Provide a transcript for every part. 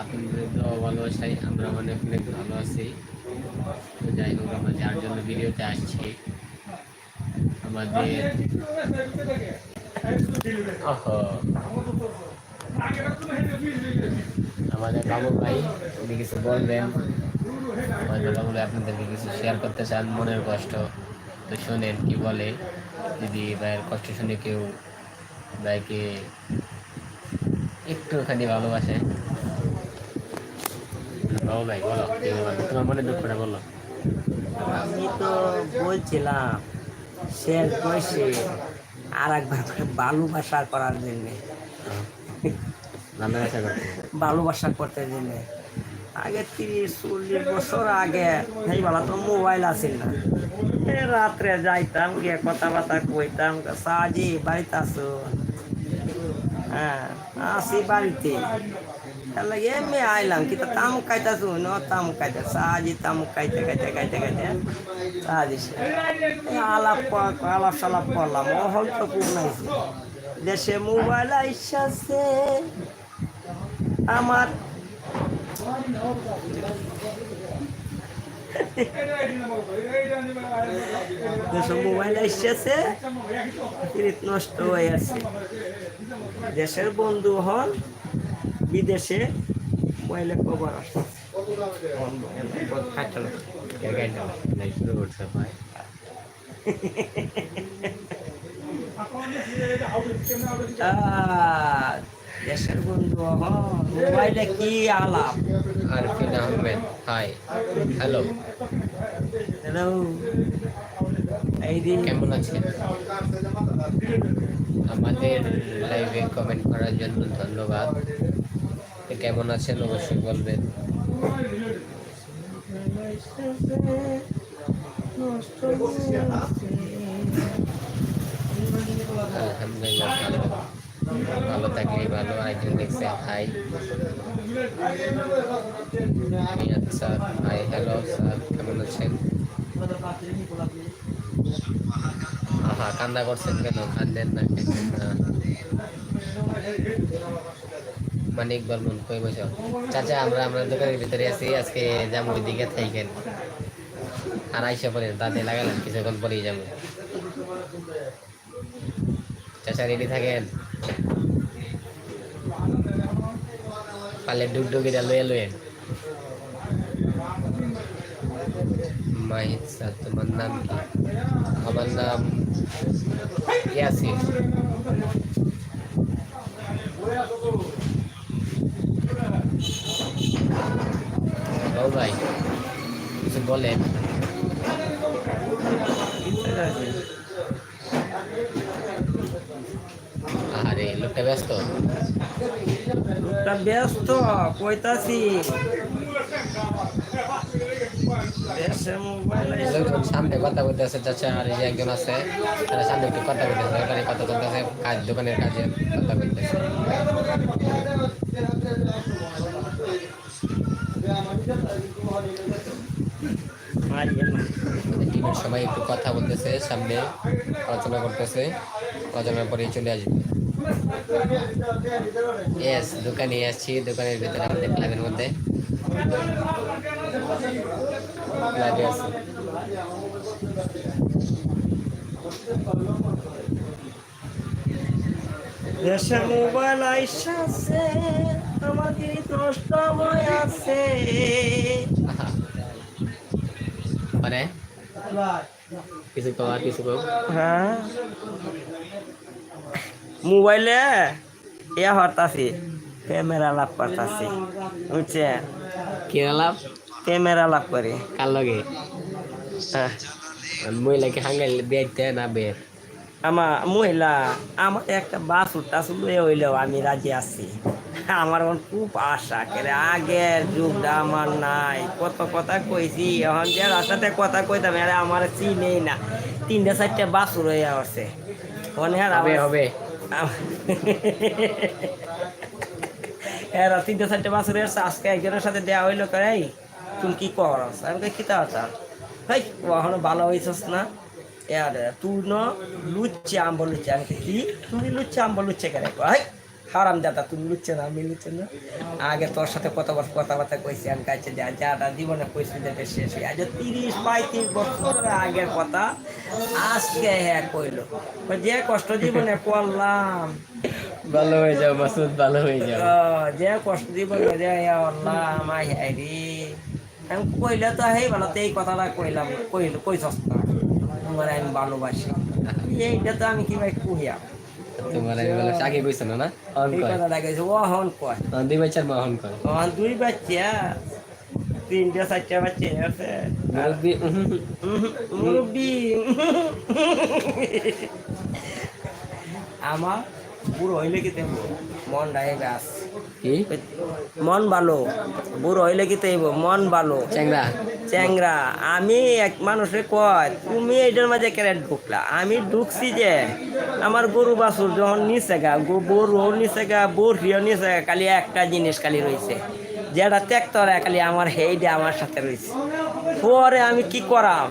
আপনাদের তো ভালোবাসাই আমরা অনেক অনেক ভালো আছি। তো যাই হোক, আমরা যার জন্য ভিডিওতে আসছি। আমাদের আমাদের বাবু ভাই, উনি কিছু বলবেন? আমাদের আপনাদেরকে কিছু শেয়ার করতে চান? মনের কষ্ট। তো শোনেন কি বলে, যদি ভাইয়ের কষ্ট শুনে কেউ ভাইকে একটুখানি ভালোবাসে। বাবু ভাই বলো তোমার মনে দুঃখটা বলো। আমি তো বলছিলাম শেয়ার করেছি আর একবার করে ভালোবাসা করার জন্য। করছি ভালোবাসা করতে জন্য। আগে তিরিশ চল্লিশ বছর আগে এই বেলা তো মোবাইল আছিল না। রাত্রে যাইতাম গিয়ে কথাবার্তা কইতাম সাজি বাড়িতে আসো হ্যাঁ আসি বাড়িতে। লাগে এমনি আইলাম কিন্তু তামুক খাইতাছু ন তামুক খাইতে সাজি তামুক খাইতে খাইতে খাইতে খাইতে সাজি আলাপ ক- আলাপ সালাপ করলাম ও হয়তো পূর্ণাইছে দেশে মোবাইল আইসাছে আমার দেশে মোবাইল এসেছে নষ্ট হয়ে আছে দেশের বন্ধু হন বিদেশে মোবাইলে খবর আহ, দেশের বন্ধু মোবাইলে কি আলাপ? Arfin Ahmed hi hello. Hello. এই দিন কেমন আছেন? আমাদের লাইভে কমেন্ট করার জন্য ধন্যবাদ। তো কেমন আছেন? অবশ্যই বলবেন। আলহামদুলিল্লাহ, ভালো। থাকলেই ভালো আরেকজন দেখছে hi. Sir hi, hello, sir, কেমন আছেন? আহা, কান্না করছেন কেন? কান্দেন না। না মানিক বর্মন কই বসো। চাচা, আমরা আমরা দোকানের ভিতরে আছি, আজকে যাব ওইদিকে থাইকেন। আর আইসা পরে দাঁতে লাগালাম, কিছুক্ষণ পরেই যাব। চাচা রেডি থাকেন? পালে ডুগডুগিটা লয়ে লয়েন মাহিদ স্যার, তোমার নাম কি? আমার নাম ইয়াসিন। ভাই। কিছু বলেন। আরে লোকটা ব্যস্ত? লোকটা ব্যস্ত কইতাছি। সামনে কথা বলতেছে চাচা আর এই একজন আছে তারা সামনে একটু কথা বলতেছে কথা চলতেছে কাজ দোকানের কাজে কথা বলতেছে আমাদের টিমের সবাই একটু কথা বলতেছে সামনে আলোচনা করতেছে আলোচনার পরেই চলে আসবে। ইয়েস দোকানে আসছি দোকানের ভিতরে আমাদের ক্লাবের মধ্যে। ক্লাবে আছি। দেশে মোবাইল আইসাছে আমাদের নষ্ট হয়ে আছে মানে কিছু কও আর কিছু কও হ্যাঁ। মোবাইলে ইয়া হতাছি ক্যামেরা লাভ করতাছি বুঝছে? কি আলাপ ক্যামেরা লাভ করে। কার লগে? হ্যাঁ। মহিলাকে হাঙ্গাই বেতে না বের। আমার মহিলা আমার একটা বাস টাসুল হইলেও আমি রাজি আছি। আমার এখন খুব আশা করে আগের যুগটা আমার নাই। কত কথা কইছি এখন যে রাস্তাতে কথা কইতাম এরা আমার চিনেই না। তিনটা চারটা বাসুর হয়ে আসছে। মনে হয় হবে হবে। এরা তিনটা চারটে বাসুর আসছে। আজকে একজনের সাথে দেওয়া হইল করে তুমি কি করস আমি কই কিতা আছে। হেই কখনো ভালো হইছস না? এর তুই ন লুচ্ছে আম্ব লুচ্ছে আমি কি? তুমি লুচ্ছে আম্ব লুচ্ছে কেন হাই হারাম দাদা তুমি লুচ্ছে না আমি লুচ্ছে না। আগে তোর সাথে কত বছর কথাবার্তা কইছি আমি কাছে যা যাটা জীবনে কইছি যেটা শেষ হয়ে আজ তিরিশ পঁয়ত্রিশ বছর আগের কথা আজকে হ্যাঁ কইলো। কই যে কষ্ট জীবনে করলাম। ভালো হয়ে যাও মাসুদ ভালো হয়ে যাও। যে কষ্ট জীবনে যে আল্লাহ আমার হ্যাঁ রে। আমি কইলে তো হেই ভালো এই কথাটা কইলাম কইল কই সস্তা তোমার আমি ভালোবাসি। এইটা তো আমি কি ভাই কুহিয়া? তোমার আমি বলে আগে কইছো না না? অন কয়? কথাটা কইছে ও হন কয়। দুই বাচ্চার মা অন কয়? আমার দুই বাচ্চা তিনটা চারটা বাচ্চা আছে। মুরব্বি আমার বুড়ো হইলে কি তেমন? মন গাছ কি? মন ভালো বুড়ো হইলে কি তেইব মন ভালো। চ্যাংরা? চ্যাংরা আমি এক মানুষে কয় তুমি এটার মাঝে কেন ঢুকলা আমি ঢুকছি যে আমার গরু বাছুর যখন নিচে গা গরু নিচে গা বড়িও নিচে গা খালি একটা জিনিস খালি রয়েছে যেটা ত্যাক্তরা খালি আমার হেইডে আমার সাথে রয়েছে পরে আমি কি করাম?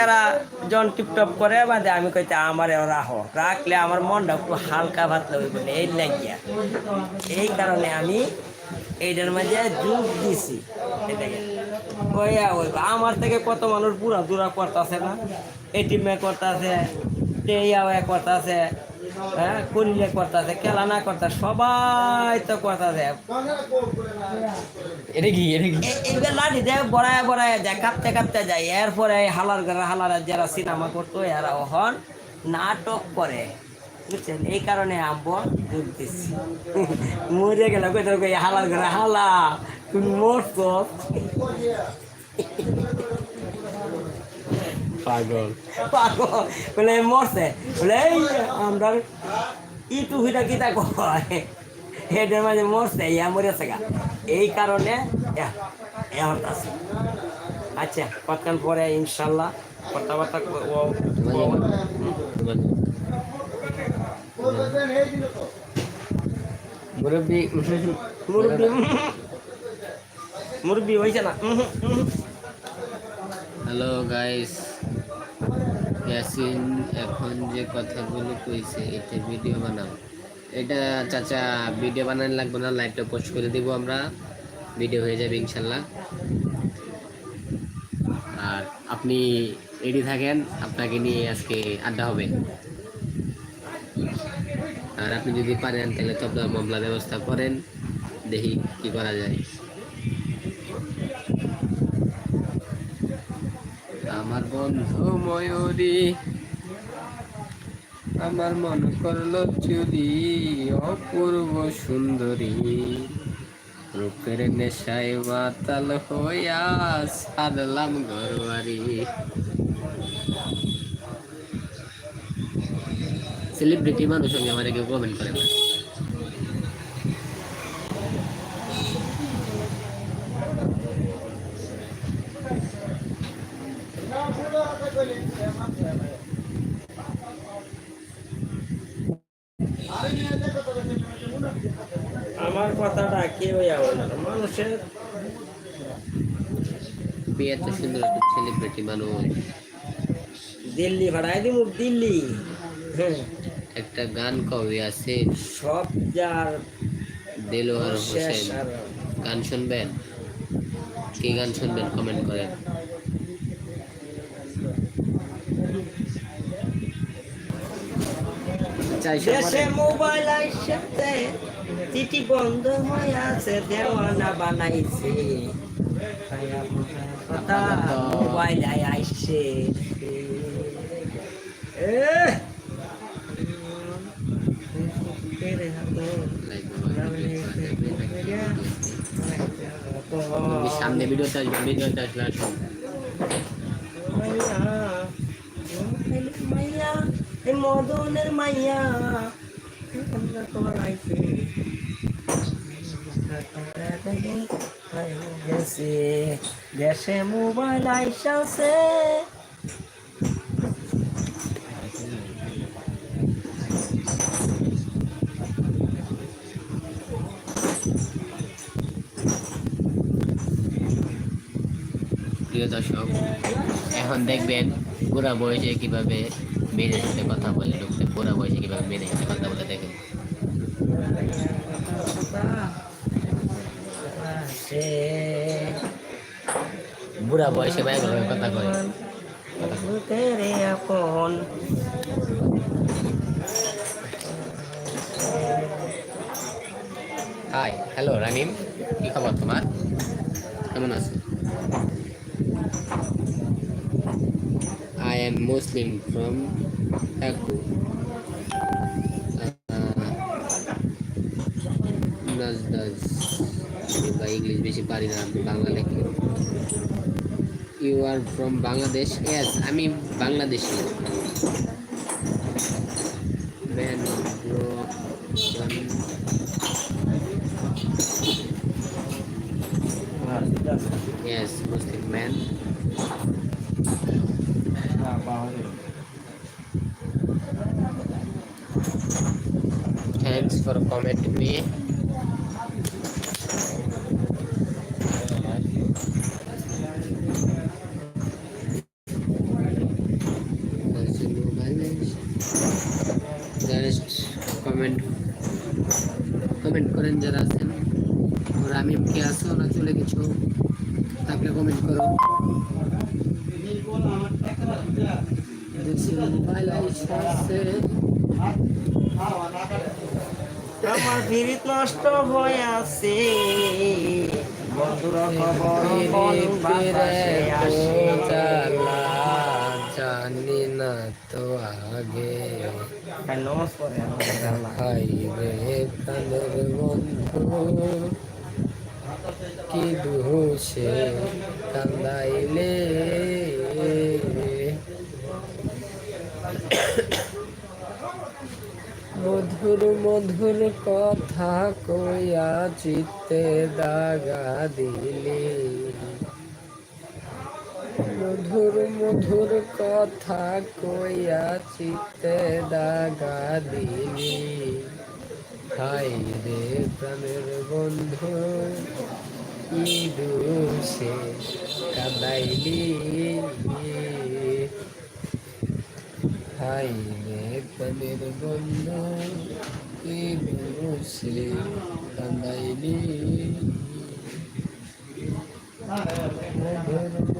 এরা জন টিপটপ করে বাদে আমি কইতে আমার রাখো। রাখলে আমার মনটা একটু হালকা ভাতলা হইব না, এই লাগিয়া। এই কারণে আমি এইটার মাঝে যোগ দিছি। এটাকে আমার থেকে কত মানুষ পুরা দূরা করতেছে না? এটিমে করতেছে টেয়া করতেছে হ্যাঁ? করিলে করতেছে খেলা না করতেছে সবাই তো করতেছে। এটা কি? এটা কি? লাঠি দেয় বড়ায় বড়ায় যায় কাঁপতে কাঁপতে যায়। এরপরে হালার ঘরে হালার যারা সিনেমা করতো এরা ওহন নাটক করে। বুঝছেন? এই কারণে আব্বু যোগ দিচ্ছি। মরে গেল কই? হালার ঘরে হালা। তুমি মরছো পাগল পাগল বলে মরছে বলে এই আমরা ইটু হিটা কিতা কয় এটার মাঝে মরছে ইয়া মরেছে গা এই কারণে এখন আছে আচ্ছা কতক্ষণ পরে ইনশাল্লাহ কথাবার্তা মুরব্বি মুরব্বি মুরব্বি হয়েছে না। হ্যালো গাইস ইয়াসিন, এখন যে কথাগুলো কইছে, এটা ভিডিও বানাও। এটা চাচা ভিডিও বানানো লাগবে না লাইভটা পোস্ট করে দিব আমরা। ভিডিও হয়ে যাবে, ইনশাল্লাহ। আর আপনি রেডি থাকেন, আপনাকে নিয়ে আজকে আড্ডা হবে। আর আপনি যদি পারেন, তাহলে তবলা মামলা ব্যবস্থা করেন। দেখি কি করা যায় আমার বন্ধু ময়ূরী আমার মন করল চুরি, অপূর্ব সুন্দরী। রূপের নেশায় মাতাল হইয়া সারলাম ঘরবাড়ি। সেলিব্রিটি মানুষ সঙ্গে আমার কেউ কমেন্ট করে না আমার কথাটা কেউ যাবে না মানুষের সুন্দর সেলিব্রিটি মানুষ। দিল্লি ভাড়ায় দিব দিল্লি। হ্যাঁ। একটা গান কবে আছে? সব যার দেলোয়ার হোসেন। গান শুনবেন? কি গান শুনবেন কমেন্ট করেন। দেশে মোবাইল আইসাতে চিঠি বন্ধ হয়ে আছে দেওয়ানা বানাইছে। মোবাইল আইসে। সামনে ভিডিওতে আসবে ভিডিওতে আসলে মাইয়া মদনের মাইয়া। তোমার আইছে গেছে মোবাইল আইসাছে প্রিয় দর্শক, এখন দেখবেন বুড়া বয়সে কীভাবে মেয়েদের সাথে কথা বলে, লোকদের বুড়া বয়সে কীভাবে মেয়েদের সাথে কথা বলে দেখেন আসে বুড়া বয়সে ভাই ভাবে কথা কয়। আপন হাই হ্যালো রানিম কি খবর তোমার? কেমন আছো? আই এম মুসলিম ফ্রম বা ইংলিশ বেশি পারি না বাংলা লেখি। You are from Bangladesh yes আমি Bangladeshi Ben bro Yes, Muslim man. Thanks for comment me. Comment করেন যারা আছেন। ওরা আমি কে আছো না চলে গেছো থাকলে কমেন্ট করো। আমার ফিরিত নষ্ট হয়ে আছে। বন্ধুরা খবর আসে। তো আগে কি দুসে কান্দাইলে মধুর মধুর কথা কইয়া চিত্তে দাগা দিলি। মধুর মধুর কথা কইয়া চিতে দাগা দিলি। হাই রে প্রাণের বন্ধু ইদুসে কাদাইলি। হাই রে প্রাণের বন্ধু ইদুসে কাদাইলি। মধুর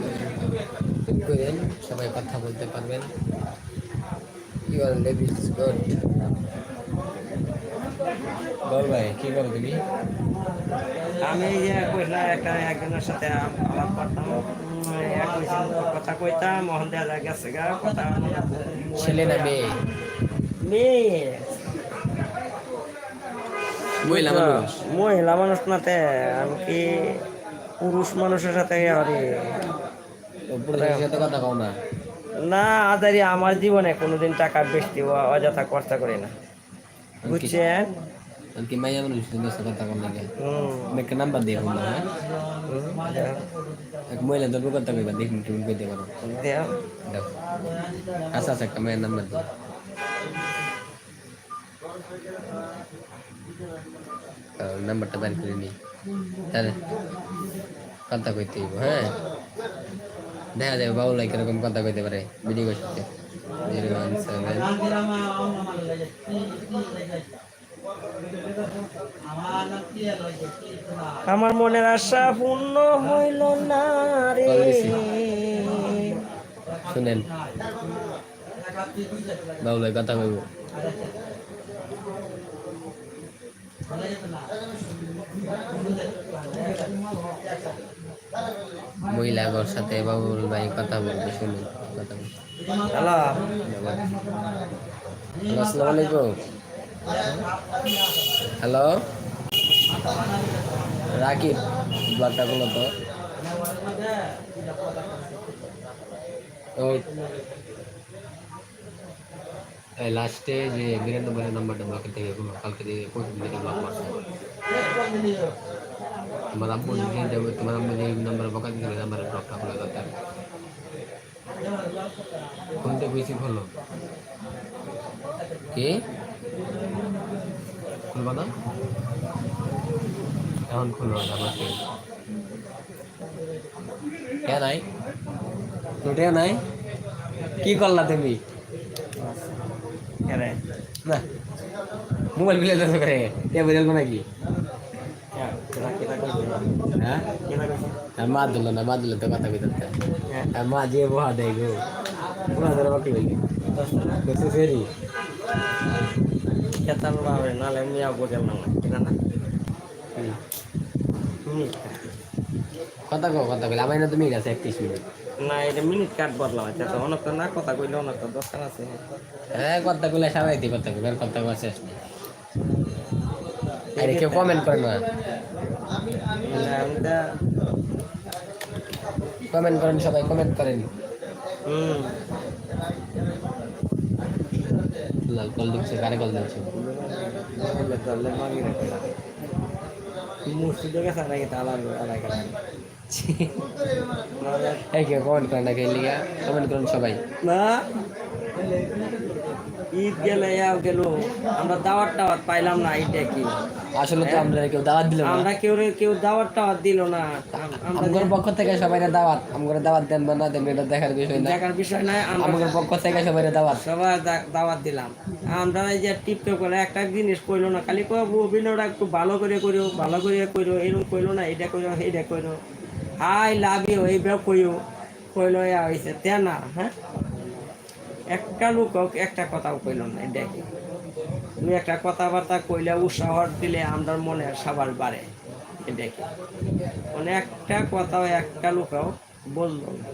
করেন সবাই কথা বলতে পারবেন। ইউর লেভিস গুড বল ভাই কি বল তুমি? আমি যে কইলা একটা একজনের সাথে আলাপ করতাম এক কথা কইতাম মোহন দেয়া গেছে গা কথা ছেলে না মেয়ে? মেয়ে। মহিলা মানুষ? মহিলা মানুষ নাতে আমি কি পুরুষ মানুষের সাথে আরে ও পুরুষের সাথে কথা কও না না আদারি আমার জীবনে কোনোদিন টাকা বেশি অযথা খরচা করি না। বুঝছেন? আর কি মাইয়া মানুষ সুন্দর সাথে কথা কও না কেন হুম। একটা নাম্বার দিয়ে ফোন হ্যাঁ? হুম, এক মহিলা ধরবো কথা কইবা দেখুন তুমি কইতে পারো দেও। দাও। আচ্ছা আচ্ছা একটা মায়ের নাম্বার দাও। নাম্বারটা বের করে নি। তাহলে কথা কইতে হইব হ্যাঁ? দেখা যাবে বাবু লাইক এরকম কথা কইতে পারে ভিডিও করতে। আমার মনের আশা পূর্ণ হইল না রে। শুনেন। বাবু কথা কইব। মহিলা ঘর সাথে বাবুল ভাই কথা বলবে শুনুন কথা বলবে। হ্যালো। আসসালামু আলাইকুম। হ্যালো। রাকিব ব্লগটা বলো তো। লাস্টে যে বিরানব্বই নাম্বারটা ব্লকের থেকে কালকে দিয়ে ব্লক মারছে তোমার আব্বু নিয়ে যাবে তোমার আব্বু যে নাম্বার বকা দিলে নাম্বারের ব্লকটা খোলা দরকার কোনটা বেশি ভালো কে খুলবা না এখন খুলবা না আমাকে কে নাই তোটেও নাই কি করলা তুমি না মোবাইল বিলে দশ করে কে বুঝল নাকি হ্যাঁ কেনা কেনা করবি হ্যাঁ? কেনা মা দিল না মা দিল তো কথা কইতে হ্যাঁ। আর মা যে বহা দেয় গো পুরা ধরে বাকি হইলি? কত ফেরি? খেতাম বাবা নালে মিয়া বোঝাল না কেনা না। কথা কো কথা কইলে। আমার না তুমি গেছে একত্রিশ মিনিট। না এটা মিনিট কাট বদলাম আচ্ছা তো অনেক না কথা কইলে অনেক তো দরকার আছে। হ্যাঁ কথা কইলে সবাই দি কথা কইবে কথা কওয়া শেষ নেই। আরে কেউ কমেন্ট করে না। কমেন্ট করেন সবাই কমেন্ট করেন। হুম। লাল কল দিচ্ছে কল দিচ্ছে? কমেন্ট করেন সবাই। না। ঈদ গেলে ইয়াও গেল আমরা দাওয়াত টাওয়াত পাইলাম না এইটা কি আসলে তো আমরা কেউ দাওয়াত দিল না। আমরা কেউ কেউ দাওয়াত টাওয়াত দিল না। আম- আমরা আমগর পক্ষ থেকে সবাই দাওয়াত। আমগর দাওয়াত দেন বা না দেন এটা দেখার বিষয় না। দেখার বিষয় আমরা আমগর পক্ষ থেকে সবাই দাওয়াত। সবাই দাওয়াত দিলাম। আমরা এই যে টিপটপ করে একটা জিনিস কইলো না খালি কো অভিনয়টা একটু ভালো করে করিও ভালো করে কইরো এরকম কইলো না এটা কইরো এইটা কইরো। হাই লাভ ইউ এইবার কইও। কইলো ইয়া হইছে তে না হ্যাঁ? একটা লোক একটা কথাও কইল না কি তুমি একটা কথাবার্তা কইলে উৎসাহ দিলে আমার মনে সবার বাড়ে। কি মানে একটা কথাও একটা লোকও বলল না।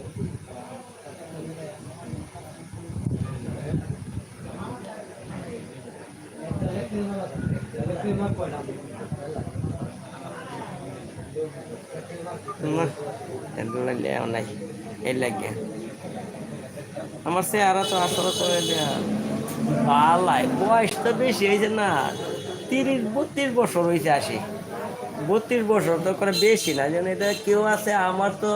না এগুলো লেও নাই লাগে। আমার চেহারা তো আসলে তো ভালাই বয়স তো বেশি হয়েছে না। তিরিশ, বত্রিশ বছর হয়েছে আসি বত্রিশ বছর তো করে বেশি না, যেন এটা কেউ আছে, আমার তো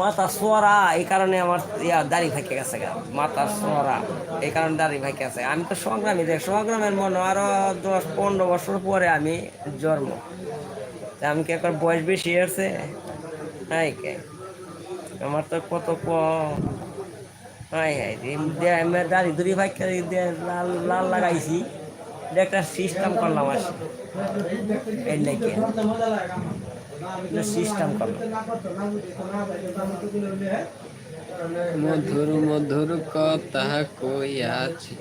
মাথা সরা এই কারণে আমার ইয়া দাড়ি ফাঁকে গেছে। মাথা সরা এই কারণে দাড়ি ফাঁকে গেছে আমি তো সংগ্রামী দেখ সংগ্রামের মনে হয় আরও দশ, পনেরো বছর পরে আমি জন্ম। তা আমি কি একবার বয়স বেশি হাই কে। আমার তো কত কম হাই হাই রে আমি দাড়ি দুড়ি ভাই লাল লাল লাগাইছি একটা সিস্টেম করলাম আসি এই লেগে সিস্টেম করলাম। মধুর মধুর কথা কই আছে?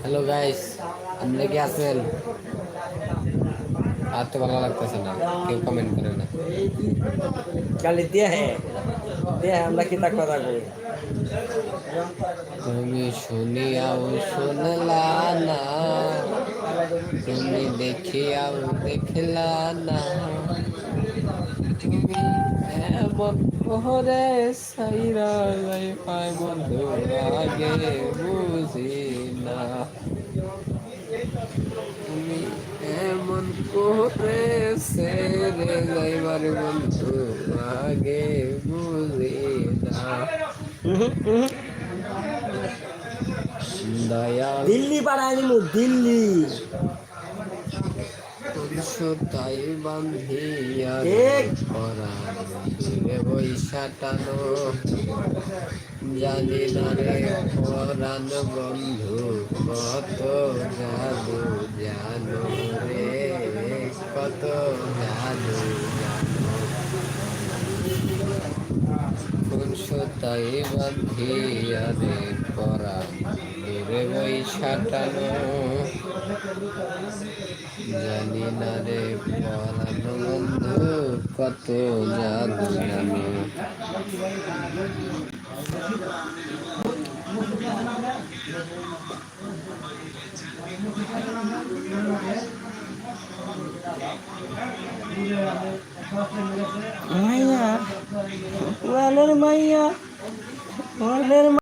হ্যালো গাইস আপনারা কি আছেন? আর তো ভালো লাগতেছে না কেউ কমেন্ট করে না। খালি দিয়ে হ্যাঁ দিয়ে আমরা কি তা কথা কই তুমি শুনিয়াও শুনলা না তুমি দেখিয়াও দেখলা না। তুমি এমন পরে সাইরা যাই পাই বন্ধু আগে বুঝি না। তুমি এমন করে সেরে যাইবার বন্ধু আগে বুঝি না। দিল্লি পাড়ায় নিমু দিল্লি। বান্ধিয়া বৈশাটানো জানি না রে পরাণ বন্ধু, কত জাদু জানো রে, কত জাদু সুতাই বান্ধিয়া রে পরাণ রে বৈশাটানো জানি না রে পরাণ বন্ধু, কত জাদু জানো। মাইয়া ওয়ালের মাইয়া ওয়ালের